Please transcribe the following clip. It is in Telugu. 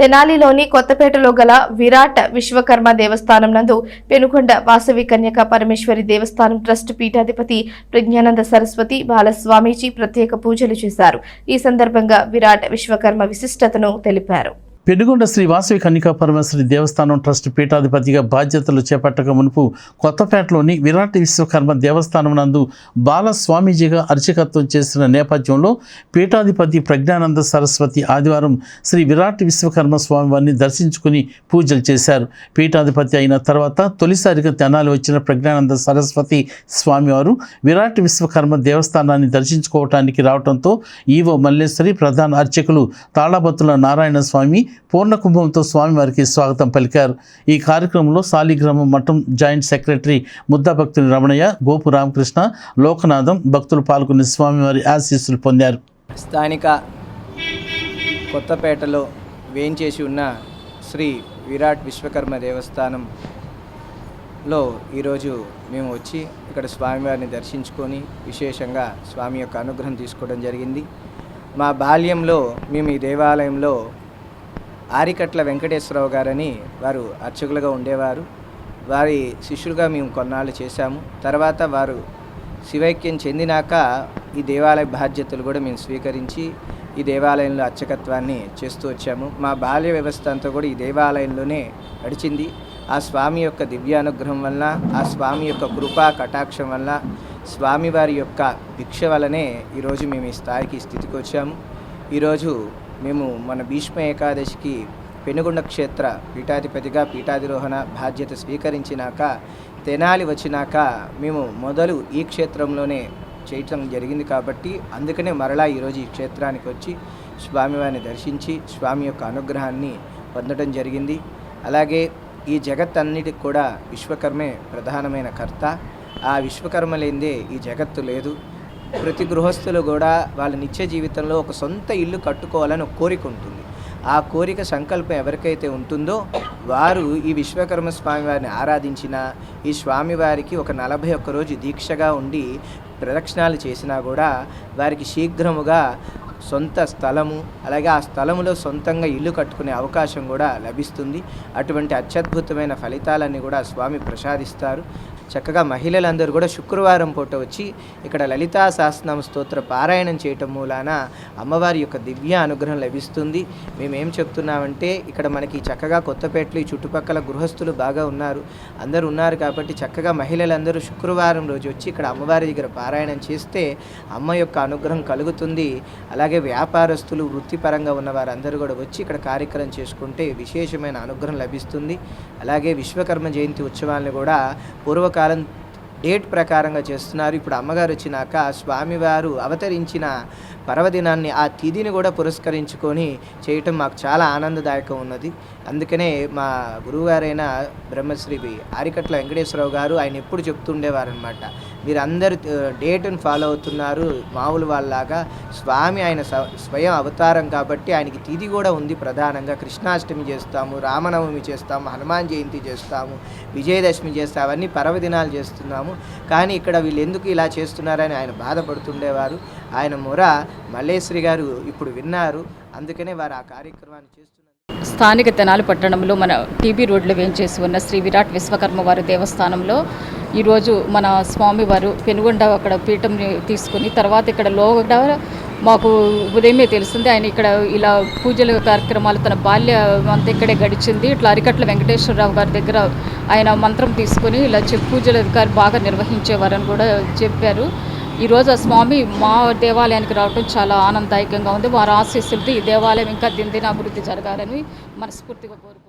తెనాలిలోని కొత్తపేటలో గల విరాట్ విశ్వకర్మ దేవస్థానం నందు పెనుకొండ వాసవి కన్యక పరమేశ్వరి దేవస్థానం ట్రస్ట్ పీఠాధిపతి ప్రజ్ఞానంద సరస్వతి బాలస్వామీజీ ప్రత్యేక పూజలు చేశారు. ఈ సందర్భంగా విరాట్ విశ్వకర్మ విశిష్టతను తెలిపారు. పెనుగొండ శ్రీ వాసవి కన్నికా పరమేశ్వరి దేవస్థానం ట్రస్ట్ పీఠాధిపతిగా బాధ్యతలు చేపట్టక మునుపు కొత్తపేటలోని విరాట్ విశ్వకర్మ దేవస్థానం నందు బాలస్వామీజీగా అర్చకత్వం చేసిన నేపథ్యంలో పీఠాధిపతి ప్రజ్ఞానంద సరస్వతి ఆదివారం శ్రీ విరాట్ విశ్వకర్మ స్వామివారిని దర్శించుకుని పూజలు చేశారు. పీఠాధిపతి అయిన తర్వాత తొలిసారిగా తెనాలి వచ్చిన ప్రజ్ఞానంద సరస్వతి స్వామివారు విరాట్ విశ్వకర్మ దేవస్థానాన్ని దర్శించుకోవటానికి రావడంతో ఈవో మల్లేశ్వరి ప్రధాన అర్చకులు తాళబత్తుల నారాయణ స్వామి పూర్ణ కుంభంతో స్వామివారికి స్వాగతం పలికారు. ఈ కార్యక్రమంలో సాలిగ్రామం మఠం జాయింట్ సెక్రటరీ ముద్దాభక్తుని రమణయ్య గోపు రామకృష్ణ లోకనాథం భక్తులు పాల్గొని స్వామివారి ఆశీస్సులు పొందారు. స్థానిక కొత్తపేటలో వేంచేసి ఉన్న శ్రీ విరాట్ విశ్వకర్మ దేవస్థానంలో ఈరోజు మేము వచ్చి ఇక్కడ స్వామివారిని దర్శించుకొని విశేషంగా స్వామి యొక్క అనుగ్రహం తీసుకోవడం జరిగింది. మా బాల్యంలో మేము ఈ దేవాలయంలో ఆరికట్ల వెంకటేశ్వరరావు గారని వారు అర్చకులుగా ఉండేవారు. వారి శిష్యులుగా మేము కొన్నాళ్ళు చేశాము. తర్వాత వారు శివైక్యం చెందినాక ఈ దేవాలయ బాధ్యతలు కూడా మేము స్వీకరించి ఈ దేవాలయంలో అర్చకత్వాన్ని చేస్తూ వచ్చాము. మా బాల్య వ్యవస్థ అంతా కూడా ఈ దేవాలయంలోనే నడిచింది. ఆ స్వామి యొక్క దివ్యానుగ్రహం వలన ఆ స్వామి యొక్క కృపా కటాక్షం వలన స్వామివారి యొక్క భిక్ష వలనే ఈరోజు మేము ఈ స్థాయికి స్థితికి వచ్చాము. ఈరోజు మేము మన భీష్మ ఏకాదశికి పెనుగొండ క్షేత్ర పీఠాధిపతిగా పీఠాధిరోహణ బాధ్యత స్వీకరించినాక తెనాలి వచ్చినాక మేము మొదలు ఈ క్షేత్రంలోనే చేయటం జరిగింది కాబట్టి అందుకనే మరలా ఈరోజు ఈ క్షేత్రానికి వచ్చి స్వామివారిని దర్శించి స్వామి యొక్క అనుగ్రహాన్ని పొందడం జరిగింది. అలాగే ఈ జగత్తన్నిటికి కూడా విశ్వకర్మే ప్రధానమైన కర్త. ఆ విశ్వకర్మ లేనిదే ఈ జగత్తు లేదు. ప్రతి గృహస్థులు కూడా వాళ్ళ నిత్య జీవితంలో ఒక సొంత ఇల్లు కట్టుకోవాలని ఒక కోరిక ఉంటుంది. ఆ కోరిక సంకల్పం ఎవరికైతే ఉంటుందో వారు ఈ విశ్వకర్మ స్వామి వారిని ఆరాధించిన ఈ స్వామివారికి ఒక నలభై ఒక్క రోజు దీక్షగా ఉండి ప్రదక్షిణాలు చేసినా కూడా వారికి శీఘ్రముగా సొంత స్థలము అలాగే ఆ స్థలములో సొంతంగా ఇల్లు కట్టుకునే అవకాశం కూడా లభిస్తుంది. అటువంటి అత్యద్భుతమైన ఫలితాలన్నీ కూడా స్వామి ప్రసాదిస్తారు. చక్కగా మహిళలందరూ కూడా శుక్రవారం పూట వచ్చి ఇక్కడ లలితా సహస్రనామ స్తోత్ర పారాయణం చేయటం మూలాన అమ్మవారి యొక్క దివ్య అనుగ్రహం లభిస్తుంది. మేమేం చెప్తున్నామంటే ఇక్కడ మనకి చక్కగా కొత్తపేటలు ఈ చుట్టుపక్కల గృహస్థులు బాగా ఉన్నారు. అందరూ ఉన్నారు కాబట్టి చక్కగా మహిళలందరూ శుక్రవారం రోజు వచ్చి ఇక్కడ అమ్మవారి దగ్గర పారాయణం చేస్తే అమ్మ యొక్క అనుగ్రహం కలుగుతుంది. అలాగే అలాగే వ్యాపారస్తులు వృత్తిపరంగా ఉన్న వారందరూ కూడా వచ్చి ఇక్కడ కార్యక్రమం చేసుకుంటే విశేషమైన అనుగ్రహం లభిస్తుంది. అలాగే విశ్వకర్మ జయంతి ఉత్సవాలను కూడా పూర్వకాలం డేట్ ప్రకారంగా చేస్తున్నారు. ఇప్పుడు అమ్మగారు వచ్చినాక స్వామివారు అవతరించిన పర్వదినాన్ని ఆ తిథిని కూడా పురస్కరించుకొని చేయటం మాకు చాలా ఆనందదాయకం ఉన్నది. అందుకనే మా గురువుగారైన బ్రహ్మశ్రీ ఆరికట్ల వెంకటేశ్వరరావు గారు ఆయన ఎప్పుడు చెప్తుండేవారనమాట వీరందరూ డేట్ను ఫాలో అవుతున్నారు మామూలు వాళ్ళలాగా స్వామి ఆయన స్వయం అవతారం కాబట్టి ఆయనకి తిథి కూడా ఉంది ప్రధానంగా. కృష్ణాష్టమి చేస్తాము రామనవమి చేస్తాము హనుమాన్ జయంతి చేస్తాము విజయదశమి చేస్తాము అవన్నీ పర్వదినాలు చేస్తున్నాము. కానీ ఇక్కడ వీళ్ళు ఎందుకు ఇలా చేస్తున్నారని ఆయన బాధపడుతుండేవారు. ఆయన మొర మల్లేశ్వరి గారు ఇప్పుడు విన్నారు. అందుకనే వారు ఆ కార్యక్రమాన్ని చేస్తున్నారు స్థానిక తెనాలి పట్టణంలో మన టీబీ రోడ్లో వేయించేసి ఉన్న శ్రీ విరాట్ విశ్వకర్మ వారి దేవస్థానంలో ఈరోజు మన స్వామివారు పెనుగొండ అక్కడ పీఠం తీసుకుని తర్వాత ఇక్కడ లోగడ మాకు ఉదయమే తెలిసింది. ఆయన ఇక్కడ ఇలా పూజల కార్యక్రమాలు తన బాల్య అంతా ఇక్కడే గడిచింది. ఇట్లా అరికట్ల వెంకటేశ్వరరావు గారి దగ్గర ఆయన మంత్రం తీసుకొని ఇలా చె- పూజల గారు బాగా నిర్వహించేవారని కూడా చెప్పారు. ఈరోజు ఆ స్వామి మా దేవాలయానికి రావడం చాలా ఆనందదాయకంగా ఉంది. వారి ఆశీస్సులతో ఈ దేవాలయం ఇంకా దిందిన అభివృద్ధి జరగాలని మనస్ఫూర్తిగా కోరు